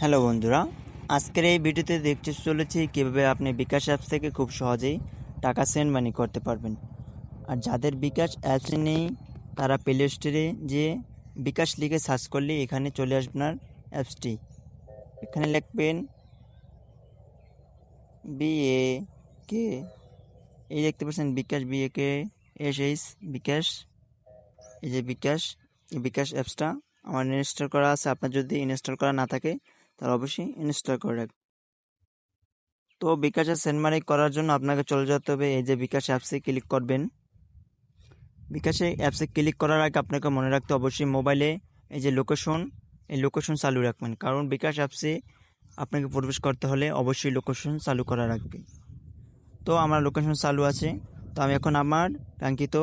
Hello বন্ধুরা, আজকের এই ভিডিওতে দেখতে চলেছি কীভাবে আপনি বিকাশ অ্যাপস থেকে খুব সহজেই টাকা সেন্ড মানি করতে পারবেন। আর যাদের বিকাশ অ্যাপস নেই, তারা প্লে স্টোরে যে বিকাশ লিখে সার্চ করলে এখানে চলে আসবে আপনার অ্যাপসটি। এখানে লিখবেন বিএ কে এই দেখতে পাচ্ছেন bKash B A K S H bKash, এই যে বিকাশ, এই বিকাশ অ্যাপসটা আমার ইনস্টল করা আছে। আপনার যদি ইনস্টল করা না থাকে তাহলে অবশ্যই ইনস্টল করে রাখবেন তো বিকাশে সেন্ড মানি করার জন্য আপনাকে চলে যেতে হবে, এই যে বিকাশ অ্যাপসে ক্লিক করবেন। বিকাশে অ্যাপসে ক্লিক করার আগে আপনাকে মনে রাখতে অবশ্যই মোবাইলে এই যে লোকেশন এই লোকেশন চালু রাখবেন। কারণ বিকাশ অ্যাপসে আপনাকে প্রবেশ করতে হলে অবশ্যই লোকেশন চালু করা রাখবে তো আমার লোকেশন চালু আছে। তো আমি এখন আমার কাঙ্ক্ষিত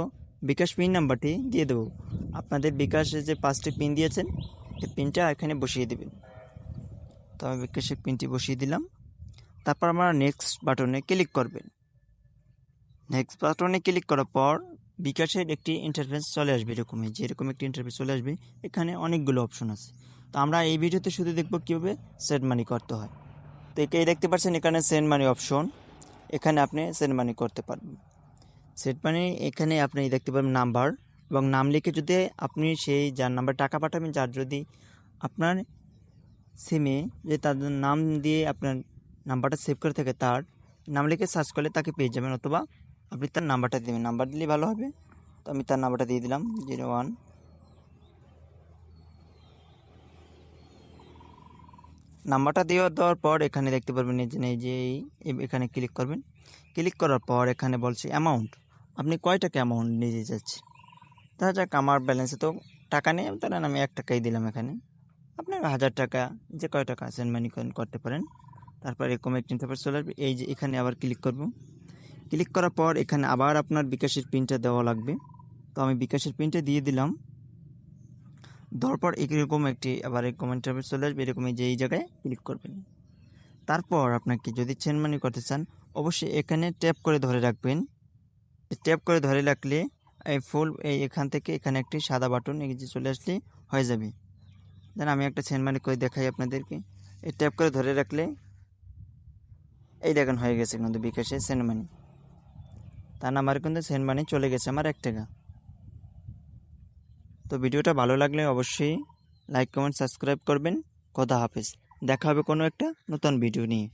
বিকাশ পিন নাম্বারটি দিয়ে দেবো। আপনাদের বিকাশে যে পাঁচটি পিন দিয়েছেন, এই পিনটা এখানে বসিয়ে দেবেন। তো আমি বিকাশের পিনটি বসিয়ে দিলাম। তারপর আমরা নেক্সট বাটনে ক্লিক করবেন। নেক্সট বাটনে ক্লিক করার পর বিকাশের একটি ইন্টারফেস চলে আসবে এরকমই যে এরকম একটি ইন্টারফেস চলে আসবে, এখানে অনেকগুলো অপশন আছে। তো আমরা এই ভিডিওতে শুধু দেখব কীভাবে সেন্ড মানি করতে হয়। তো এই দেখতে পাচ্ছেন এখানে সেন্ড মানি অপশন এখানে আপনি সেন্ড মানি করতে পারবেন। সেট মানি এখানে আপনি দেখতে পাবেন নাম্বার এবং নাম লিখে যদি আপনি সেই যার নাম্বার টাকা পাঠাবেন, যার যদি আপনার সিমে যে তার নাম দিয়ে আপনার নাম্বারটা সেভ করে থাকে, তার নাম লিখে সার্চ করলে তাকে পেয়ে যাবেন অথবা আপনি তার নাম্বারটা দেবেন। নাম্বার দিলেই ভালো হবে। তো আমি তার নাম্বারটা দিয়ে দিলাম জিরো ওয়ান নাম্বারটা দেওয়া দেওয়ার পর এখানে দেখতে পারবেন এই যে এখানে ক্লিক করবেন। ক্লিক করার পর এখানে বলছে অ্যামাউন্ট আপনি কয় টাকা অ্যামাউন্ট নিতে যাচ্ছে দেখা যাক আমার ব্যালেন্সে তো টাকা নেই তাহলে আমি এক টাকাই দিলাম এখানে। আপনার হাজার টাকা, যে কয় টাকা সেন্ড মানি করতে পারেন। তারপর এরকম একটি ইন্টারফেস চলে আসবে এই যে এখানে আবার ক্লিক করব। ক্লিক করার পর এখানে আবার আপনার বিকাশের পিনটা দেওয়া লাগবে। তো আমি বিকাশের পিনটা দিয়ে দিলাম। দেওয়ার পর এরকম একটি আবার এরকম ইন্টারফেস চলে আসবে এরকম যে এই জায়গায় ক্লিক করবেন। তারপর আপনাকে যদি সেন্ড মানি করতে চান, অবশ্যই এখানে ট্যাপ করে ধরে রাখবেন। ট্যাপ করে ধরে রাখলে এই ফুল এই এখান থেকে এখানে একটি সাদা বাটন এই যে চলে আসলে হয়ে যাবে। দেন আমি একটা সেন্ড মানি করে দেখাই আপনাদেরকে। এই ট্যাপ করে ধরে রাখলে এই দেখেন হয়ে গেছে কিন্তু বিকাশে সেন্ড মানি না, আমার কিন্তু সেন্ড মানি চলে গেছে আমার এক টাকা। তো ভিডিওটা ভালো লাগলে অবশ্যই লাইক কমেন্ট সাবস্ক্রাইব করবেন। কথা হাফেজ। দেখা হবে কোনো একটা নতুন ভিডিও নিয়ে।